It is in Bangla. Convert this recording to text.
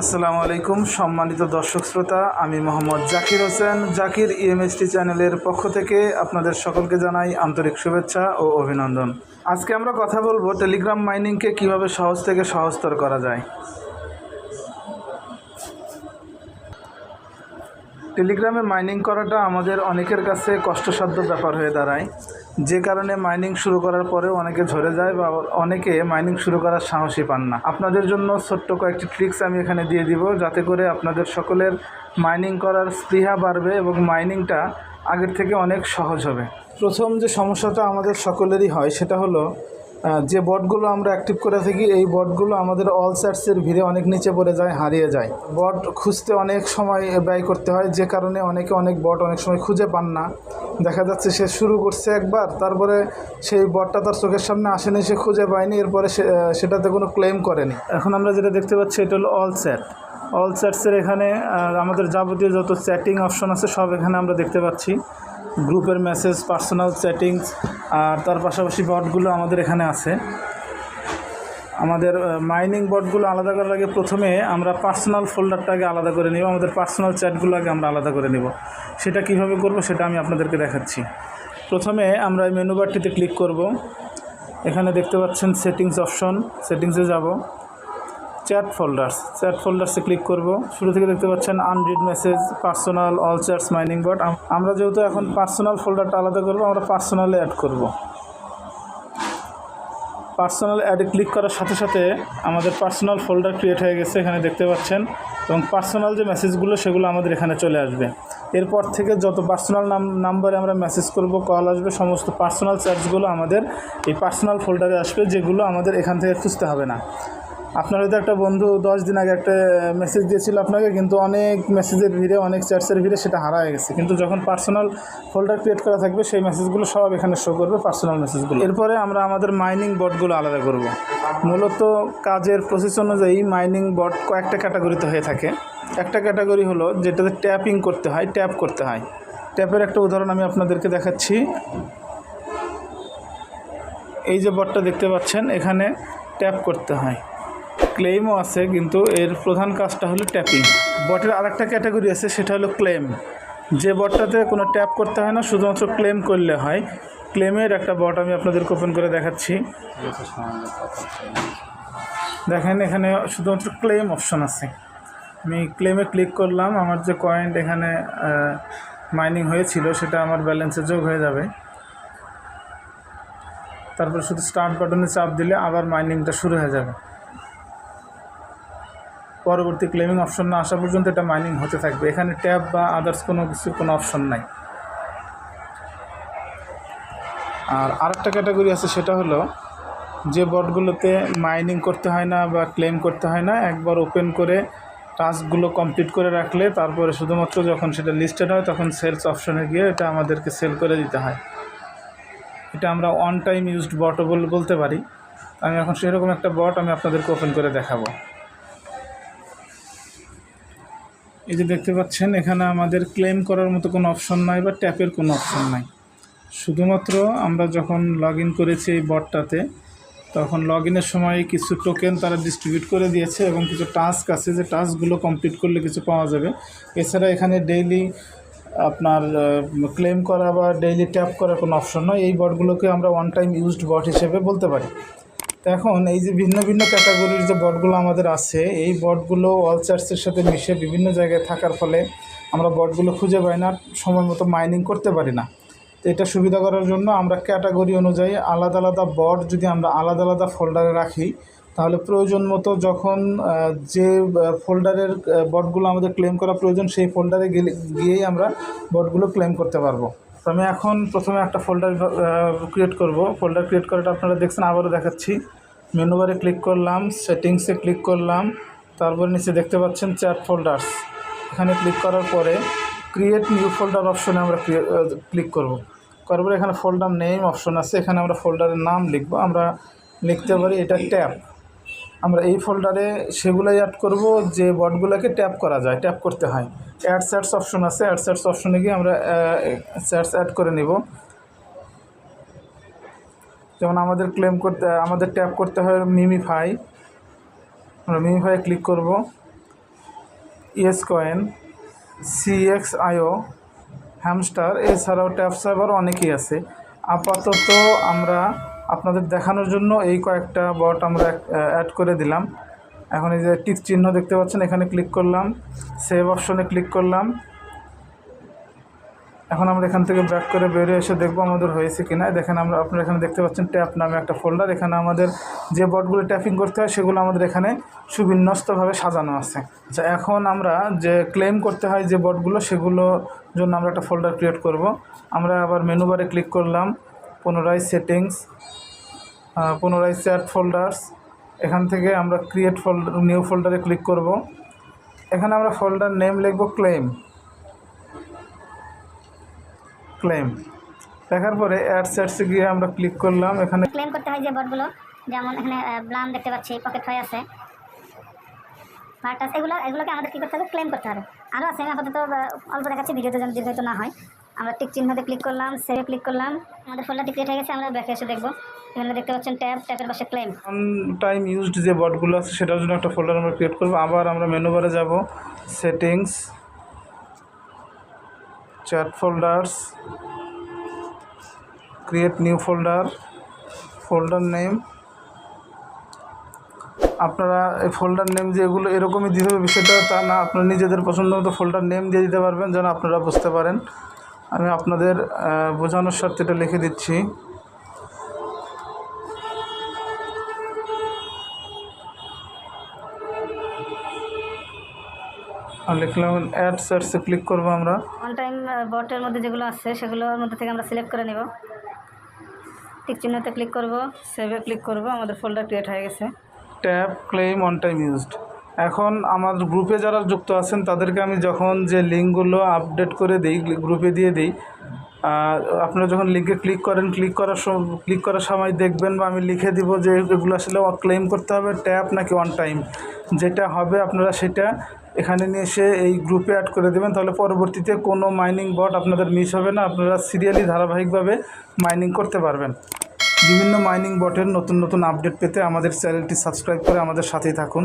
আসসালামু আলাইকুম, সম্মানিত দর্শক শ্রোতা, আমি মোহাম্মদ জাকির হোসেন। জাকির ইএমএসটি চ্যানেলের পক্ষ থেকে আপনাদের সকলকে জানাই আন্তরিক শুভেচ্ছা ও অভিনন্দন। আজকে আমরা কথা বলব টেলিগ্রাম মাইনিংকে কীভাবে সহজ থেকে সহজতর করা যায়। টেলিগ্রামে মাইনিং করাটা আমাদের অনেকের কাছে কষ্টসাধ্য ব্যাপার হয়ে দাঁড়ায়। যে কারণে মাইনিং শুরু করার পরে অনেকে ঝরে যায় বা অনেকে মাইনিং শুরু করার সাহসই পান না। আপনাদের জন্য ছোট্ট কয়েকটি ট্রিক্স আমি এখানে দিয়ে দিব যাতে করে আপনাদের সকলের মাইনিং করার স্পৃহা বাড়বে এবং মাইনিংটা আগের থেকে অনেক সহজ হবে। প্রথম যে সমস্যাটা আমাদের সকলেরই হয় সেটা হলো যে বটগুলো আমরা অ্যাক্টিভ করে থাকি, এই বটগুলো আমাদের অল সার্চের ভিড়ে অনেক নিচে পড়ে যায়, হারিয়ে যায়। বট খুঁজতে অনেক সময় ব্যয় করতে হয়, যে কারণে অনেকে অনেক বট অনেক সময় খুঁজে পান না। দেখা যাচ্ছে সে শুরু করছে একবার, তারপরে সেই বটটা তার চোখের সামনে আসেনি, সে খুঁজে পায়নি, এরপরে সেটাতে কোনো ক্লেম করেনি। এখন আমরা যেটা দেখতে পাচ্ছি, এটা হলো অল চ্যাট অল চ্যাটসের এখানে আমাদের যাবতীয় যত চ্যাটিং অপশন আছে, সব এখানে আমরা দেখতে পাচ্ছি। গ্রুপের মেসেজ পার্সোনাল সেটিংস আর তার পাশাপাশি বটগুলো আমাদের এখানে আছে। আমাদের মাইনিং বটগুলো আলাদা করার আগে প্রথমে আমরা পার্সোনাল ফোল্ডারটাকে আলাদা করে নিব, আমাদের পার্সোনাল চ্যাটগুলো আগে আমরা আলাদা করে নিব। সেটা কীভাবে করব সেটা আমি আপনাদেরকে দেখাচ্ছি। প্রথমে আমরা এই মেনু ক্লিক করব। এখানে দেখতে পাচ্ছেন সেটিংস অপশন সেটিংসে যাব। Chat folders. চ্যাট ফোল্ডার্সে ক্লিক করব। শুরু থেকে দেখতে পাচ্ছেন unread message personal all chats mining bot আমরা যেহেতু এখন পার্সোনাল ফোল্ডারটা আলাদা করব, আমরা পার্সোনালে অ্যাড করব। পার্সোনাল অ্যাডে ক্লিক করার সাথে সাথে আমাদের পার্সোনাল ফোল্ডার ক্রিয়েট হয়ে গেছে, এখানে দেখতে পাচ্ছেন। এবং পার্সোনাল যে মেসেজগুলো সেগুলো আমাদের এখানে চলে আসবে। এরপর থেকে যত পার্সোনাল নাম নাম্বারে আমরা মেসেজ করব কল আসবে, সমস্ত পার্সোনাল চার্জগুলো আমাদের এই পার্সোনাল ফোল্ডারে আসবে, যেগুলো আমাদের এখান থেকে খুঁজতে হবে না। আপনার হয়তো একটা বন্ধু দশ দিন আগে একটা মেসেজ দিয়েছিল আপনাকে, কিন্তু অনেক মেসেজের ভিড়ে, অনেক চ্যাটসের ভিড়ে সেটা হারায় গেছে। কিন্তু যখন পার্সোনাল ফোল্ডার ক্রিয়েট করা থাকবে, সেই মেসেজগুলো সব এখানে শো করবে পার্সোনাল মেসেজগুলো এরপরে আমরা আমাদের মাইনিং বটগুলো আলাদা করব। মূলত কাজের প্রসেস অনুযায়ী মাইনিং বট কয়েকটা ক্যাটাগরিতে হয়ে থাকে। একটা ক্যাটাগরি হলো যেটাতে ট্যাপিং করতে হয় ট্যাপ করতে হয়। ট্যাপের একটা উদাহরণ আমি আপনাদেরকে দেখাচ্ছি। এই যে বটটা দেখতে পাচ্ছেন, এখানে ট্যাপ করতে হয়। ক্লেমও আছে, কিন্তু এর প্রধান কাজটা হলো ট্যাপিং বটের আরেকটা ক্যাটাগরি আছে, সেটা হলো ক্লেম যে বটটাতে কোনো ট্যাপ করতে হয় না, শুধুমাত্র ক্লেম করলে হয়। ক্লেমের একটা বট আমি আপনাদেরকে ওপেন করে দেখাচ্ছি। দেখেন, এখানে শুধুমাত্র ক্লেম অপশন আছে। আমি ক্লেমে ক্লিক করলাম, আমার যে কয়েন এখানে মাইনিং হয়েছিল, সেটা আমার ব্যালেন্সে যোগ হয়ে যাবে। তারপর শুধু স্টার্ট বাটনে চাপ দিলে আবার মাইনিংটা শুরু হয়ে যাবে। পরবর্তী ক্লেমিং অপশন না আসা পর্যন্ত এটা মাইনিং হতে থাকবে। এখানে ট্যাব বা আদার্স কোনো কিছুর কোনো অপশন নাই। আর আরেকটা ক্যাটাগরি আছে, সেটা হলো যে বটগুলোতে মাইনিং করতে হয় না বা ক্লেম করতে হয় না, একবার ওপেন করে টাস্কগুলো কমপ্লিট করে রাখলে তারপরে শুধুমাত্র যখন সেটা লিস্টেড হয়, তখন সেলস অপশনে গিয়ে এটা আমাদেরকে সেল করে দিতে হয়। এটা আমরা অন টাইম ইউজড বল- বলতে পারি। আমি এখন সেরকম একটা বট আমি আপনাদেরকে ওপেন করে দেখাবো। এই যে দেখতে পাচ্ছেন, এখানে আমাদের ক্লেম করার মতো কোনো অপশন নাই বা ট্যাপের কোনো অপশন নাই। শুধুমাত্র আমরা যখন লগ করেছি এই বটটাতে তখন লগ ইনের সময় কিছু টোকেন তারা ডিস্ট্রিবিউট করে দিয়েছে এবং কিছু টাস্ক আছে, যে টাস্কগুলো কমপ্লিট করলে কিছু পাওয়া যাবে। এছাড়া এখানে ডেইলি আপনার ক্লেম করা বা ডেইলি ট্যাপ করার কোনো অপশন নয় এই বটগুলোকে আমরা ওয়ান টাইম ইউজড বট হিসেবে বলতে পারি। তো এখন এই যে ভিন্ন ভিন্ন ক্যাটাগরির যে বটগুলো আমাদের আছে, এই বটগুলো অল চার্চের সাথে মিশে বিভিন্ন জায়গায় থাকার ফলে আমরা বটগুলো খুঁজে পাই না, সময় মতো মাইনিং করতে পারি না। তো এটা সুবিধা করার জন্য আমরা ক্যাটাগরি অনুযায়ী আলাদা আলাদা বট যদি আমরা আলাদা আলাদা ফোল্ডারে রাখি, তাহলে প্রয়োজন মতো যখন যে ফোল্ডারের বটগুলো আমাদের ক্লেম করা প্রয়োজন, সেই ফোল্ডারে গেলে, গিয়েই আমরা বটগুলো ক্লেম করতে পারব। তো আমি এখন প্রথমে একটা ফোল্ডার ক্রিয়েট করব। ফোল্ডার ক্রিয়েট করাটা আপনারা দেখছেন, আবারও দেখাচ্ছি। মেনু বারে ক্লিক করলাম সেটিংসে ক্লিক করলাম, তারপর নিচে দেখতে পাচ্ছেন চ্যাট ফোল্ডার্স এখানে ক্লিক করার পরে ক্রিয়েট নিউ ফোল্ডার অপশনে আমরা ক্লিক করব। করার এখানে ফোল্ডার নেম অপশন আছে, এখানে আমরা ফোল্ডারের নাম লিখব। আমরা লিখতে পারি এটা ট্যাপ। আমরা এই ফোল্ডারে সেগুলাই অ্যাড করব যে বটগুলোকে ট্যাপ করা যায় ট্যাপ করতে হয়। অ্যাড স্যাটস অপশন আছে অ্যাড স্যাটস অপশনে গিয়ে আমরা স্যাটস অ্যাড করে নিব। যেমন আমাদের ক্লেম করতে, আমাদের ট্যাপ করতে হয় মিমিফাই আমরা মিমিফাই ক্লিক করব। Yes coin CEX IO hamster এছাড়াও ট্যাপ সার্ভার অনেকেই আছে। আপাতত আমরা আপনাদের দেখানোর জন্য এই কয়েকটা বট আমরা অ্যাড করে দিলাম। এখন এই যে টিক চিহ্ন দেখতে পাচ্ছেন, এখানে ক্লিক করলাম সেভ অপশনে ক্লিক করলাম। এখন আমরা এখান থেকে ব্যাক করে বেরিয়ে এসে দেখব আমাদের হয়েছে কিনা। দেখেন আমরা, আপনারা এখানে দেখতে পাচ্ছেন ট্যাপ নামে একটা ফোল্ডার এখানে আমাদের যে বটগুলো ট্যাপিং করতে হয়, সেগুলো আমাদের এখানে সুবিন্যস্তভাবে সাজানো আছে। আচ্ছা এখন আমরা যে ক্লেম করতে হয় যে বটগুলো সেগুলোর জন্য আমরা একটা ফোল্ডার ক্রিয়েট করব। আমরা আবার মেনু বারে ক্লিক করলাম। পুনরায় সেটিংস পুনরায় চ্যাট ফোল্ডার্স এখান থেকে আমরা ক্রিয়েট ফোল্ডার নিউ ফোল্ডারে ক্লিক করব। এখানে আমরা ফোল্ডার নেম লিখব ক্লেম ক্লেম দেখার পরে অ্যাড সেটসে গিয়ে আমরা ক্লিক করলাম। এখানে ক্লেম করতে হয় যে বটগুলো, যেমন এখানে ব্লাম দেখতে পাচ্ছি পকেট ফাই আছে। ভার্টাস এগুলো, এগুলোকে আমাদের কী করতে হবে? ক্লেম করতে হবে। আরও আছে আমি আপাতত অল্প দেখাচ্ছি, ভিডিওতে যেন দীর্ঘায়িত না হয়। আমরা টিক চিহ্নতে ক্লিক করলাম সেভে ক্লিক করলাম। আমাদের ফোল্ডারটি ক্রিয়েট হয়ে গেছে, আমরা ব্যাকে এসে দেখব। এখানে দেখতে পাচ্ছেন ট্যাব ট্যাপের পাশে ক্লেম টাইম ইউজড যে বটগুলো আছে, সেটার জন্য একটা ফোল্ডার আমরা ক্রিয়েট করব। আবার আমরা মেনু বারে যাব। Settings chat folders create new folder folder name আপনারা এই ফোল্ডার নেম যে এগুলো এরকমই দিতে হবে, বিষয়টা তা না, আপনারা নিজেদের পছন্দ মতো ফোল্ডার নেম দিয়ে দিতে পারবেন, যেন আপনারা বুঝতে পারেন। আমি আপনাদের বোঝানোর স্বার্থে এটা লিখে দিচ্ছি। লিখলাম অ্যাড সার্চে ক্লিক করব আমরা। অন টাইম বটের মধ্যে যেগুলো আছে সেগুলোর মধ্যে থেকে আমরা সিলেক্ট করে নেব। টিক চিহ্নতে ক্লিক করব সেভে ক্লিক করব আমাদের ফোল্ডার ক্রিয়েট হয়ে গেছে। Tab claim on time used এখন আমার গ্রুপে যারা যুক্ত আছেন, তাদেরকে আমি যখন যে লিঙ্কগুলো আপডেট করে দিই, গ্রুপে দিয়ে দিই আপনারা যখন লিঙ্কে ক্লিক করেন, ক্লিক করার ক্লিক করার সময় দেখবেন বা আমি লিখে দিব যে এগুলো আসলে ক্লেম করতে হবে ট্যাপ নাকি অন টাইম যেটা হবে আপনারা সেটা এখানে নিয়ে এসে এই গ্রুপে অ্যাড করে দেবেন, তাহলে পরবর্তীতে কোনো মাইনিং বট আপনাদের মিস হবে না, আপনারা সিরিয়ালি ধারাবাহিকভাবে মাইনিং করতে পারবেন। বিভিন্ন মাইনিং বটের নতুন নতুন আপডেট পেতে আমাদের চ্যানেলটি সাবস্ক্রাইব করে আমাদের সাথেই থাকুন।